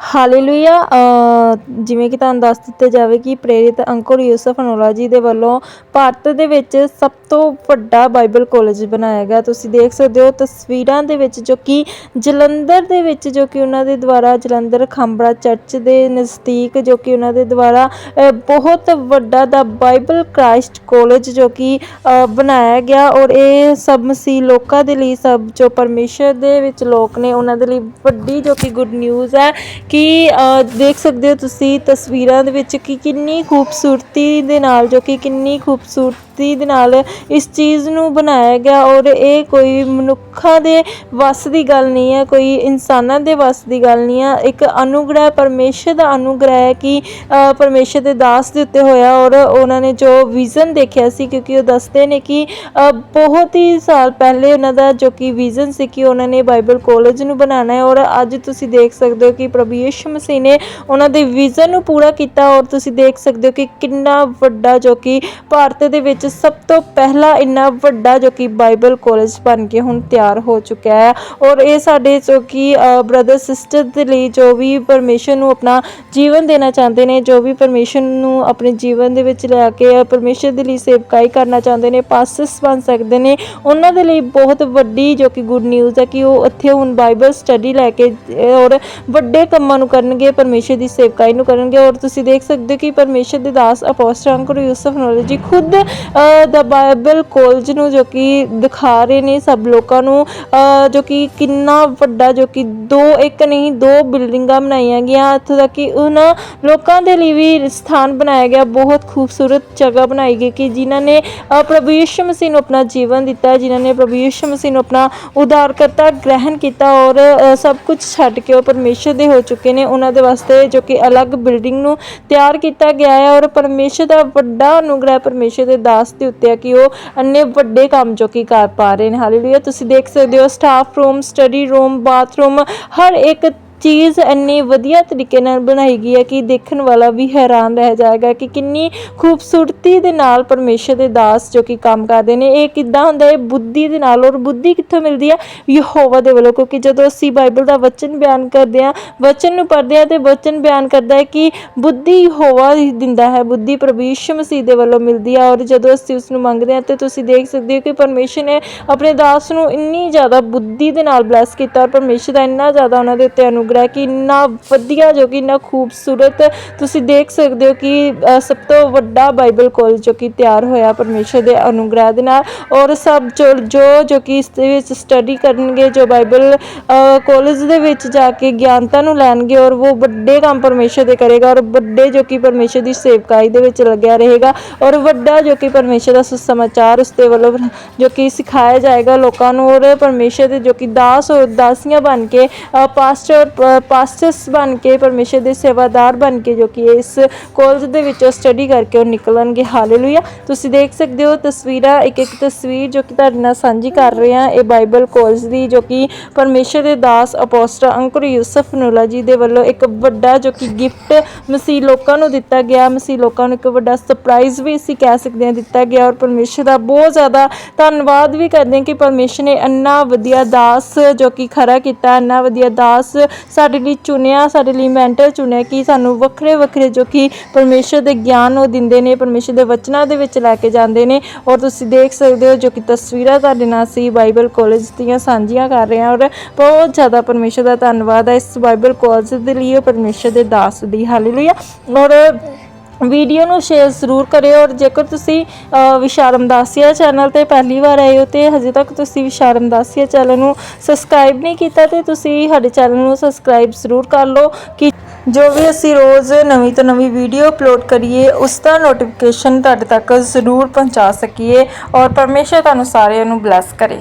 Hallelujah ਅ, ਜਿਵੇਂ ਕਿ ਤੁਹਾਨੂੰ ਦੱਸ ਦਿੱਤਾ ਜਾਵੇ ਕਿ ਪ੍ਰੇਰਿਤ ਅੰਕੁਰ ਯੂਸਫ ਅਨੋਲਾ ਜੀ ਦੇ ਵੱਲੋਂ ਭਾਰਤ ਦੇ ਵਿੱਚ ਸਭ ਤੋਂ ਵੱਡਾ ਬਾਈਬਲ ਕਾਲਜ ਬਣਾਇਆ ਗਿਆ। ਤੁਸੀਂ ਦੇਖ ਸਕਦੇ ਹੋ ਤਸਵੀਰਾਂ ਦੇ ਵਿੱਚ ਜੋ ਕਿ ਜਲੰਧਰ ਦੇ ਵਿੱਚ ਜੋ ਕਿ ਉਹਨਾਂ ਦੇ ਦੁਆਰਾ ਜਲੰਧਰ ਖਾਂਬੜਾ ਚਰਚ ਦੇ ਨਜ਼ਦੀਕ ਜੋ ਕਿ ਉਹਨਾਂ ਦੇ ਦੁਆਰਾ ਬਹੁਤ ਵੱਡਾ ਦਾ ਬਾਈਬਲ ਕ੍ਰਾਈਸਟ ਕਾਲਜ ਜੋ ਕਿ ਬਣਾਇਆ ਗਿਆ ਔਰ ਇਹ ਸਭ ਮਸੀਹ ਲੋਕਾਂ ਦੇ ਲਈ ਸਭ ਜੋ ਪਰਮੇਸ਼ਰ ਦੇ ਵਿੱਚ ਲੋਕ ਨੇ ਉਹਨਾਂ ਦੇ ਲਈ ਵੱਡੀ ਜੋ ਕਿ ਗੁੱਡ ਨਿਊਜ਼ ਹੈ ਕਿ ਦੇਖ ਸਕਦੇ ਹੋ ਤੁਸੀਂ ਤਸਵੀਰਾਂ ਦੇ ਵਿੱਚ ਕਿ ਕਿੰਨੀ ਖੂਬਸੂਰਤੀ ਦੇ ਨਾਲ ਜੋ ਕਿ ਕਿੰਨੀ ਖੂਬਸੂਰਤੀ ਦੇ ਨਾਲ ਇਸ ਚੀਜ਼ ਨੂੰ ਬਣਾਇਆ ਗਿਆ ਔਰ ਇਹ ਕੋਈ ਮਨੁੱਖਾਂ ਦੇ ਵੱਸ ਦੀ ਗੱਲ ਨਹੀਂ ਹੈ ਕੋਈ ਇਨਸਾਨਾਂ ਦੇ ਵੱਸ ਦੀ ਗੱਲ ਨਹੀਂ ਹੈ। ਇੱਕ ਅਨੁਗ੍ਰਹਿ ਪਰਮੇਸ਼ਰ ਦਾ ਅਨੁਗ੍ਰਹਿ ਹੈ ਕਿ ਅ, ਪਰਮੇਸ਼ਰ ਦੇ ਦਾਸ ਦੇ ਉੱਤੇ ਹੋਇਆ ਔਰ ਉਹਨਾਂ ਨੇ ਜੋ ਵਿਜ਼ਨ ਦੇਖਿਆ ਸੀ ਕਿਉਂਕਿ ਉਹ ਦੱਸਦੇ ਨੇ ਕਿ ਬਹੁਤ ਹੀ ਸਾਲ ਪਹਿਲੇ ਉਹਨਾਂ ਦਾ ਜੋ ਕਿ ਵਿਜ਼ਨ ਸੀ ਕਿ ਉਹਨਾਂ ਨੇ ਬਾਈਬਲ ਕਾਲਜ ਨੂੰ ਬਣਾਉਣਾ ਹੈ ਔਰ ਅੱਜ ਤੁਸੀਂ ਦੇਖ ਸਕਦੇ ਹੋ ਕਿ ਪ੍ਰਭੂ ਯਿਸੂ ਮਸੀਹ ਨੇ ਉਹਨਾਂ ਦੇ ਵਿਜ਼ਨ ਨੂੰ ਪੂਰਾ ਕੀਤਾ ਔਰ ਤੁਸੀਂ ਦੇਖ ਸਕਦੇ ਹੋ ਕਿ ਕਿੰਨਾ ਵੱਡਾ ਜੋ ਕਿ ਭਾਰਤ ਦੇ ਵਿੱਚ ਸਭ ਤੋਂ ਪਹਿਲਾ ਇੰਨਾ ਵੱਡਾ ਜੋ ਕਿ ਬਾਈਬਲ ਕਾਲਜ ਬਣ ਕੇ ਹੁਣ ਤਿਆਰ ਹੋ ਚੁੱਕਿਆ ਹੈ। ਔਰ ਇਹ ਸਾਡੇ ਜੋ ਕਿ ਬ੍ਰਦਰ ਸਿਸਟਰ ਦੇ ਲਈ ਜੋ ਵੀ ਪਰਮੇਸ਼ਰ ਨੂੰ ਆਪਣਾ ਜੀਵਨ ਦੇਣਾ ਚਾਹੁੰਦੇ ਨੇ, ਜੋ ਵੀ ਪਰਮੇਸ਼ਰ ਨੂੰ ਆਪਣੇ ਜੀਵਨ ਦੇ ਵਿੱਚ ਲੈ ਕੇ ਪਰਮੇਸ਼ਰ ਦੇ ਲਈ ਸੇਵਕਾਈ ਕਰਨਾ ਚਾਹੁੰਦੇ ਨੇ ਪਾਸਟਰਸ ਬਣ ਸਕਦੇ ਨੇ, ਉਹਨਾਂ ਦੇ ਲਈ ਬਹੁਤ ਵੱਡੀ ਜੋ ਕਿ ਗੁੱਡ ਨਿਊਜ਼ ਹੈ ਕਿ ਉਹ ਇੱਥੇ ਹੁਣ ਬਾਈਬਲ ਸਟੱਡੀ ਲੈ ਕੇ, ਔਰ ਵੱਡੇ ਕੰਮ ਨੂੰ ਕਰਨਗੇ, ਪਰਮੇਸ਼ਰ ਦੀ ਸੇਵਕਾਈ ਨੂੰ ਕਰਨਗੇ ਔਰ ਤੁਸੀਂ ਦੇਖ ਸਕਦੇ ਹੋ ਕਿ ਪਰਮੇਸ਼ਰ ਦੇ ਦਾਸ ਅਪੋਸਟਲ ਅੰਕੁਰ ਯੂਸਫ ਨੌਲੇਜ ਖੁਦ ਦਾ ਬਾਈਬਲ ਕੋਲਜ ਨੂੰ ਜੋ ਕਿ ਦਿਖਾ ਰਹੇ ਨੇ ਸਭ ਲੋਕਾਂ ਨੂੰ ਜੋ ਕਿ ਕਿੰਨਾ ਵੱਡਾ, ਜੋ ਕਿ ਦੋ, ਇੱਕ ਨਹੀਂ, ਦੋ ਬਿਲਡਿੰਗਾਂ ਬਣਾਈਆਂ ਗਈਆਂ, ਇੱਥੋਂ ਤੱਕ ਕਿ ਉਹਨਾਂ ਲੋਕਾਂ ਦੇ ਲਈ ਵੀ ਸਥਾਨ ਬਣਾਇਆ ਗਿਆ, ਬਹੁਤ ਖੂਬਸੂਰਤ ਜਗ੍ਹਾ ਬਣਾਈ ਗਈ ਕਿ ਜਿਨ੍ਹਾਂ ਨੇ ਪ੍ਰਭੂ ਯਿਸੂ ਮਸੀਹ ਨੂੰ ਆਪਣਾ ਜੀਵਨ ਦਿੱਤਾ, ਜਿਨ੍ਹਾਂ ਨੇ ਪ੍ਰਭੂ ਯਿਸੂ ਮਸੀਹ ਨੂੰ ਆਪਣਾ ਉਦਾਰਕਰਤਾ ਗ੍ਰਹਿਣ ਕੀਤਾ ਔਰ ਸਭ ਕੁਝ ਛੱਡ ਕੇ ਉਹ ਪਰਮੇਸ਼ਰ ਦੇ ਹੋ ਚੁੱਕੇ ਨੇ ਉਹਨਾਂ ਦੇ ਵਾਸਤੇ ਜੋ ਕਿ ਅਲੱਗ ਬਿਲਡਿੰਗ ਨੂੰ ਤਿਆਰ ਕੀਤਾ ਗਿਆ ਹੈ ਔਰ ਪਰਮੇਸ਼ਰ ਦਾ ਵੱਡਾ ਅਨੁਗ੍ਰਹਿ ਪਰਮੇਸ਼ਰ ਦੇ ਦਾਸ ਦੇ ਉੱਤੇ ਹੈ ਕਿ ਉਹ ਅੰਨੇ ਵੱਡੇ ਕੰਮ ਜੋ ਕਿ ਕਰ ਪਾ ਰਹੇ ਨੇ। ਹਾਲੇਲੂਇਆ ਤੁਸੀਂ ਦੇਖ ਸਕਦੇ ਹੋ staff room study room bathroom ਹਰ ਇੱਕ ਚੀਜ਼ ਇੰਨੀ ਵਧੀਆ ਤਰੀਕੇ ਨਾਲ ਬਣਾਈ ਗਈ ਹੈ ਕਿ ਦੇਖਣ ਵਾਲਾ ਵੀ ਹੈਰਾਨ ਰਹਿ ਜਾਏਗਾ ਕਿ ਕਿੰਨੀ ਖੂਬਸੂਰਤੀ ਦੇ ਨਾਲ ਪਰਮੇਸ਼ਰ ਦੇ ਦਾਸ ਜੋ ਕਿ ਕੰਮ ਕਰਦੇ ਨੇ, ਇਹ ਕਿੱਦਾਂ ਹੁੰਦਾ ਹੈ ਬੁੱਧੀ ਦੇ ਨਾਲ ਔਰ ਬੁੱਧੀ ਕਿੱਥੋਂ ਮਿਲਦੀ ਹੈ? ਯਹੋਵਾ ਦੇ ਵੱਲੋਂ, ਕਿਉਂਕਿ ਜਦੋਂ ਅਸੀਂ ਬਾਈਬਲ ਦਾ ਵਚਨ ਬਿਆਨ ਕਰਦੇ ਹਾਂ, ਵਚਨ ਨੂੰ ਪੜ੍ਹਦੇ ਹਾਂ ਤੇ ਵਚਨ ਬਿਆਨ ਕਰਦਾ ਹੈ ਕਿ ਬੁੱਧੀ ਯਹੋਵਾ ਹੀ ਦਿੰਦਾ ਹੈ, ਬੁੱਧੀ ਪ੍ਰਭੂ ਯਿਸੂ ਮਸੀਹ ਦੇ ਵੱਲੋਂ ਮਿਲਦੀ ਹੈ ਔਰ ਜਦੋਂ ਅਸੀਂ ਉਸ ਨੂੰ ਮੰਗਦੇ ਹਾਂ ਤੇ ਤੁਸੀਂ ਦੇਖ ਸਕਦੇ ਹੋ ਕਿ ਪਰਮੇਸ਼ਰ ਨੇ ਆਪਣੇ ਦਾਸ ਨੂੰ ਇੰਨੀ ਜ਼ਿਆਦਾ ਬੁੱਧੀ ਦੇ ਨਾਲ ਬਲੈਸ ਕੀਤਾ ਔਰ ਪਰਮੇਸ਼ਰ ਦਾ ਇੰਨਾ ਜ਼ਿਆਦਾ ਉਹਨਾਂ ਦੇ ਉੱਤੇ ਅਨੁ ਅਨੁਗ੍ਰਹਿ ਕਿ ਇੰਨਾ ਵਧੀਆ ਜੋ ਕਿ ਇੰਨਾ ਖੂਬਸੂਰਤ ਤੁਸੀਂ ਦੇਖ ਸਕਦੇ ਹੋ ਕਿ ਸਭ ਤੋਂ ਵੱਡਾ ਬਾਈਬਲ ਕਾਲਜ ਜੋ ਕਿ ਤਿਆਰ ਹੋਇਆ ਪਰਮੇਸ਼ਰ ਦੇ ਅਨੁਗ੍ਰਹਿ ਦੇ ਨਾਲ ਔਰ ਸਭ ਜੋ ਜੋ ਜੋ ਕਿ ਇਸ ਦੇ ਵਿੱਚ ਸਟੱਡੀ ਕਰਨਗੇ, ਜੋ ਬਾਈਬਲ ਕਾਲਜ ਦੇ ਵਿੱਚ ਜਾ ਕੇ ਗਿਆਨਤਾ ਨੂੰ ਲੈਣਗੇ ਔਰ ਉਹ ਵੱਡੇ ਕੰਮ ਪਰਮੇਸ਼ਰ ਦੇ ਕਰੇਗਾ ਔਰ ਵੱਡੇ ਜੋ ਕਿ ਪਰਮੇਸ਼ਰ ਦੀ ਸੇਵਕਾਈ ਦੇ ਵਿੱਚ ਲੱਗਿਆ ਰਹੇਗਾ ਔਰ ਵੱਡਾ ਜੋ ਕਿ ਪਰਮੇਸ਼ਰ ਦਾ ਸੁਸਮਾਚਾਰ ਉਸ ਦੇ ਵੱਲੋਂ ਜੋ ਕਿ ਸਿਖਾਇਆ ਜਾਏਗਾ ਲੋਕਾਂ ਨੂੰ ਔਰ ਪਰਮੇਸ਼ਰ ਦੇ ਜੋ ਕਿ ਦਾਸ ਔਰ ਦਾਸੀਆਂ ਬਣ ਕੇ ਪਾਸਟਰ ਪ- ਬਣ ਕੇ, ਪਰਮੇਸ਼ਰ ਦੇ ਸੇਵਾਦਾਰ ਬਣ ਕੇ, ਜੋ ਕਿ ਇਸ ਕਾਲਜ ਦੇ ਵਿੱਚੋਂ ਸਟੱਡੀ ਕਰਕੇ ਉਹ ਨਿਕਲਣਗੇ। ਹਾਲੇਲੂਇਆ ਤੁਸੀਂ ਦੇਖ ਸਕਦੇ ਹੋ ਤਸਵੀਰਾਂ ਇੱਕ ਇੱਕ ਤਸਵੀਰ ਜੋ ਕਿ ਤੁਹਾਡੇ ਨਾਲ ਸਾਂਝੀ ਕਰ ਰਹੇ ਹਾਂ। ਇਹ ਬਾਈਬਲ ਕਾਲਜ ਦੀ ਜੋ ਕਿ ਪਰਮੇਸ਼ਰ ਦੇ ਦਾਸ ਅਪੋਸਟਲ ਅੰਕੁਰ ਯੂਸਫ ਨੂਲਾ ਜੀ ਦੇ ਵੱਲੋਂ ਇੱਕ ਵੱਡਾ ਜੋ ਕਿ ਗਿਫਟ ਮਸੀਹ ਲੋਕਾਂ ਨੂੰ ਦਿੱਤਾ ਗਿਆ। ਮਸੀਹ ਲੋਕਾਂ ਨੂੰ ਇੱਕ ਵੱਡਾ ਸਰਪ੍ਰਾਈਜ਼ ਵੀ ਅਸੀਂ ਕਹਿ ਸਕਦੇ ਹਾਂ ਦਿੱਤਾ ਗਿਆ ਔਰ ਪਰਮੇਸ਼ਰ ਦਾ ਬਹੁਤ ਜ਼ਿਆਦਾ ਧੰਨਵਾਦ ਵੀ ਕਰਦੇ ਹਾਂ ਕਿ ਪਰਮੇਸ਼ਰ ਨੇ ਇੰਨਾ ਵਧੀਆ ਦਾਸ ਜੋ ਕਿ ਖਰਾ ਕੀਤਾ, ਇੰਨਾ ਵਧੀਆ ਦਾਸ ਸਾਡੇ ਲਈ ਚੁਣਿਆ, ਸਾਡੇ ਲਈ ਮੈਂਟਰ ਚੁਣਿਆ ਕਿ ਸਾਨੂੰ ਵੱਖਰੇ ਵੱਖਰੇ ਜੋ ਕਿ ਪਰਮੇਸ਼ਰ ਦੇ ਗਿਆਨ ਉਹ ਦਿੰਦੇ ਨੇ, ਪਰਮੇਸ਼ਰ ਦੇ ਵਚਨਾਂ ਦੇ ਵਿੱਚ ਲੈ ਕੇ ਜਾਂਦੇ ਨੇ ਔਰ ਤੁਸੀਂ ਦੇਖ ਸਕਦੇ ਹੋ ਜੋ ਕਿ ਤਸਵੀਰਾਂ ਤੁਹਾਡੇ ਨਾਲ ਸੀ ਬਾਈਬਲ ਕਾਲਜ ਦੀਆਂ ਸਾਂਝੀਆਂ ਕਰ ਰਹੇ ਹਾਂ ਔਰ ਬਹੁਤ ਜ਼ਿਆਦਾ ਪਰਮੇਸ਼ਰ ਦਾ ਧੰਨਵਾਦ ਹੈ ਇਸ ਬਾਈਬਲ ਕਾਲਜ ਦੇ ਲਈ ਔਰ ਪਰਮੇਸ਼ਰ ਦੇ ਦਾਸ ਦੀ। ਹਾਲੇਲੂਇਆ ਔਰ ਵੀਡੀਓ ਨੂੰ ਸ਼ੇਅਰ ਜ਼ਰੂਰ ਕਰਿਓ ਔਰ ਜੇਕਰ ਤੁਸੀਂ ਅ, ਵਿਸ਼ਾਰਮ ਦਾਸੀਆ ਚੈਨਲ ਤੇ ਪਹਿਲੀ ਵਾਰ ਆਏ ਹੋ ਤੇ ਹਜੇ ਤੱਕ ਤੁਸੀਂ ਵਿਸ਼ਾਰਮ ਦਾਸੀਆ ਚੈਨਲ ਨੂੰ ਸਬਸਕ੍ਰਾਈਬ ਨਹੀਂ ਕੀਤਾ ਤੇ ਤੁਸੀਂ ਸਾਡੇ ਚੈਨਲ ਨੂੰ ਸਬਸਕ੍ਰਾਈਬ ਜ਼ਰੂਰ ਕਰ ਲਓ ਕਿ ਜੋ ਵੀ ਅਸੀਂ ਰੋਜ਼ ਨਵੀਂ ਤੋਂ ਨਵੀਂ ਵੀਡੀਓ ਅਪਲੋਡ ਕਰੀਏ ਉਸ ਦਾ ਨੋਟੀਫਿਕੇਸ਼ਨ ਤੁਹਾਡੇ ਤੱਕ ਜ਼ਰੂਰ ਪਹੁੰਚਾ ਸਕੀਏ ਔਰ ਪਰਮੇਸ਼ਰ ਤੁਹਾਨੂੰ ਸਾਰਿਆਂ ਨੂੰ ਬਲੈਸ ਕਰੇ।